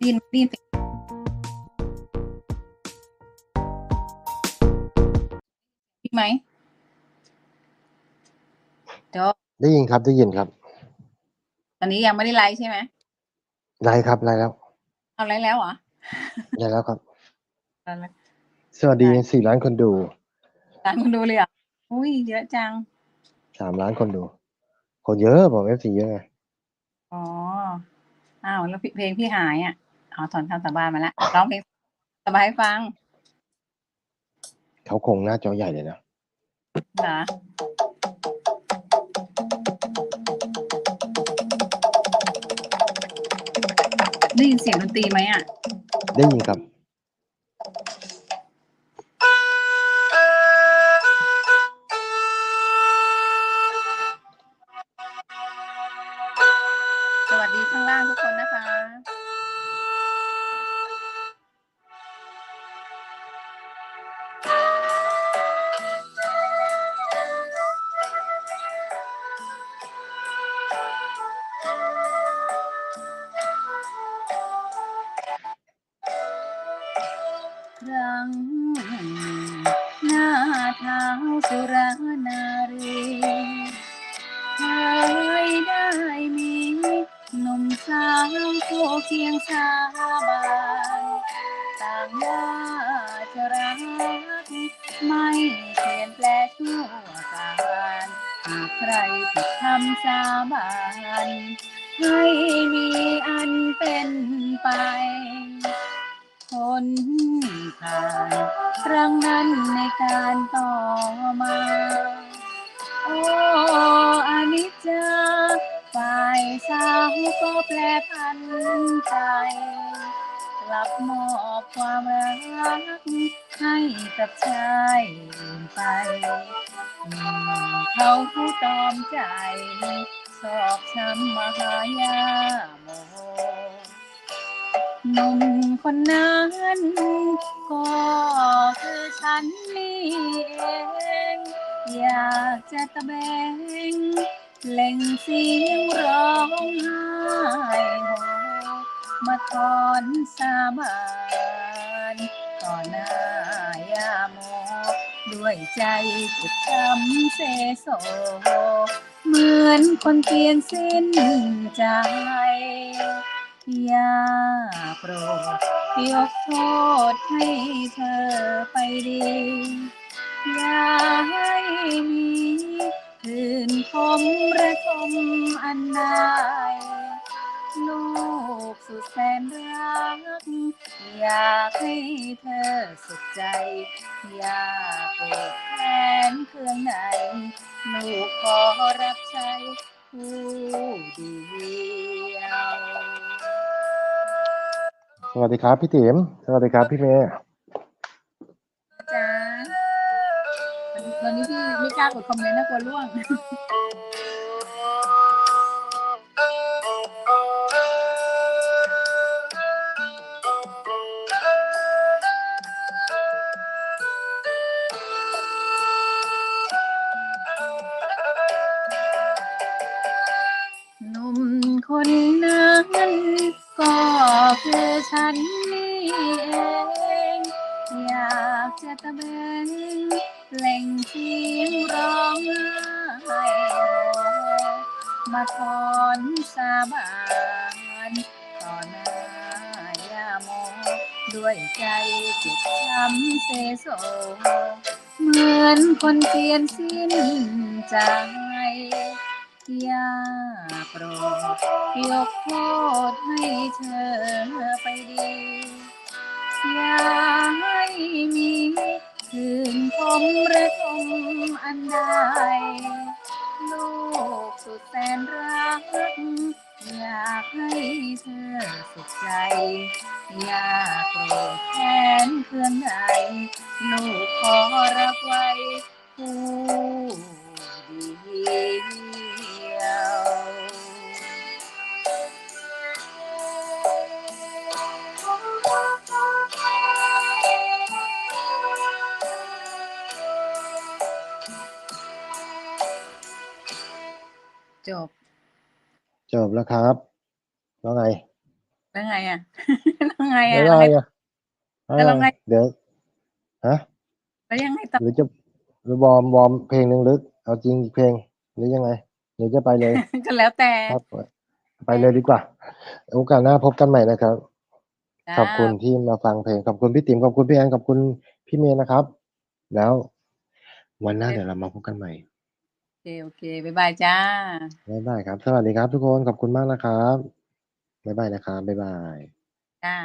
ได้ยินได้ยินเสียงพี่ไหมเดี๋ยวได้ยินครับได้ยินครับ ตอนนี้ยังไม่ได้ไลฟ์ใช่ไหมไลฟ์ครับไลฟ์แล้วเอาไลฟ์แล้วเหรอไลฟ์แล้วครับเอาไลฟ์สวัสดีสี่ล้านคนดูตามคุณดูเลยเหรอะอุ้ยเยอะจังสามล้านคนดู คนเยอะบอกเอฟซีเยอะไงอ๋ออ้าวแล้วเพลงพี่หายอะ อ๋อถอนคำสาบานมาแล้วร้องเพลงสบายให้ฟังเขาคงหน้าจอใหญ่เลยนะเหรอได้ยินเสียงดนตรีไหมอะ ได้ยินครับ ง หน้าเท้าสุรานารีเคยได้มีหนุ่มสาวคู่เคียงสาบานต่างว่าจะรักไม่เปลี่ยนแปลงชั่วการหากใครผิดคำสาบานให้มีอันเป็นไป คนผ่านครั้งนั้นในการต่อมา โอ้อนิจจาฝ่ายสาวก็แปรพันใจ กลับมอบความรักให้กับชายอื่นไปเขาผู้ตอมใจชอบช้ำมหายาโม หนุ่มคนนั้นก็คือฉันนี่เอง อยากจะตะแบงเล่งเสียงร้องไห้โฮมาถอนสาบานต่อหน้ายาโมด้วยใจจ็บช้ำเสโสเหมือนคนเปลี่ยนสิ้นใจ อย่าโปรดยกโทษให้เธอไปดี อย่าให้มีคืนคมระทมอันใดลูกสุดแสนรัก อยากให้เธอสุขใจ อย่าโกรธแค้นเครื่องไหนลูกขอรับใช้ผู้เดียว สวัสดีครับ พี่ติ๋มสวัสดีครับ พี่เมย์จ้าตอนนี้พี่ไม่กล้ากดคอมเมนต์นะกลัวร่วง หนุ่มคนนั้นก็คือ ฉันนี่เองอยากจะตะเบงเปล่งเสียงร้องไห้โฮมาถอนสาบานต่อหน้ายาโมด้วยใจเจ็บช้ำเสโสเหมือนคนเปลี่ยนสิ้นใจ ยาโปรดยกโทษให้เธอไปดี อย่าให้มีคืนคมระทมอันใดลูกสุดแสนรัก อยากให้เธอสุขใจ อย่าโกรธแค้นเครื่องใดลูกขอรับไว้ผู้ดี จบ จบแล้วครับว่าไง แล้วไงอะ แล้วไงไม่อะได้แล้วไงอะแล้วเราไงเดี๋ยวฮะแล้วยังไงต่อหรือจะหรือวอร์มวอร์มเพลงหนึ่งหรือเอาจริงอีกเพลงหรือยังไง หรือจะไปเลย ก็แล้วแต่ครับ ไปเลยดีกว่า โอกาสหน้าพบกันใหม่นะครับจ้าขอบคุณที่มาฟังเพลง ขอบคุณพี่ติ๋ม ขอบคุณพี่แอน ขอบคุณพี่เมย์นะครับ แล้ว วันหน้าเดี๋ยวเรามาพบกันใหม่ โอเค โอเค บ๊ายบายจ้า บ๊ายบายครับ สวัสดีครับทุกคน ขอบคุณมากนะครับ บ๊ายบายนะครับ บ๊ายบายจ้า